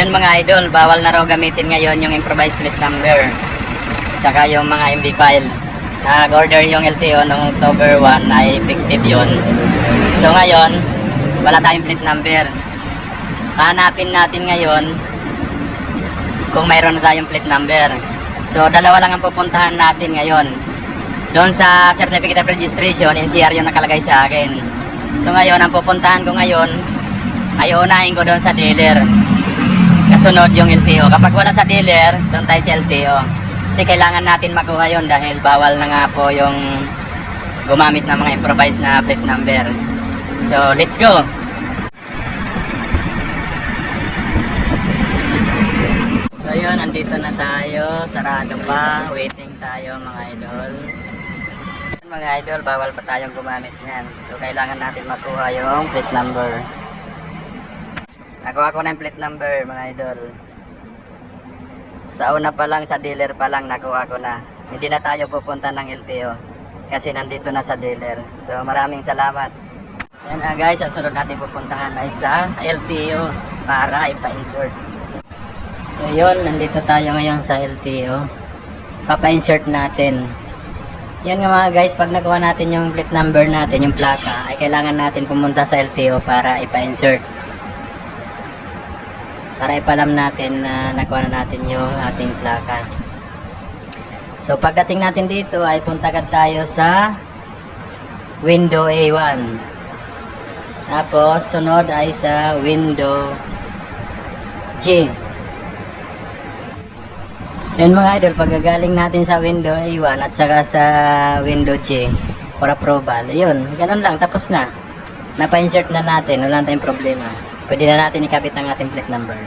Yan mga idol, bawal na raw gamitin ngayon yung improvised plate number. Tsaka yung mga MB file. Nag-order yung LTO noong October 1 ay effective yun. So ngayon, wala tayong plate number. Hanapin natin ngayon kung mayroon na tayong plate number. So dalawa lang ang pupuntahan natin ngayon. Doon sa Certificate of Registration, NCR yung nakalagay sa akin. So ngayon, ang pupuntahan ko ngayon ay unahin ko doon sa dealer. Kasunod yung LTO. Kapag wala sa dealer, doon tayo sa LTO. Kasi kailangan natin makuha yon dahil bawal na nga po yung gumamit ng mga improvised na plate number. So, let's go! So yun, nandito na tayo. Sarado pa. Waiting tayo mga idol. Mga idol, bawal pa tayong gumamit niyan. So kailangan natin makuha yung plate number. Nakuha ko na yung plate number mga idol. Sa una pa lang, sa dealer pa lang nakuha ko na. Hindi na tayo pupunta ng LTO. Kasi nandito na sa dealer. So maraming salamat. Yan ah, guys, ang sunod natin pupuntahan ay sa LTO para ipa-insert. So yun, nandito tayo ngayon sa LTO. Papa-insert natin. Yan nga mga guys, pag nakuha natin yung plate number natin, yung plaka, ay kailangan natin pumunta sa LTO para ipa-insert. Para ipalam natin na nakuha na natin yung ating plaka. So pagdating natin dito ay punta agad tayo sa window A1. Tapos sunod ay sa window G. Yan mga idol, pagkagaling natin sa window A1 at saka sa window G for approval, yun, ganun lang, tapos na. Napa-insert na natin, wala tayong problema. Pwede na natin ikabit ang ating plate number.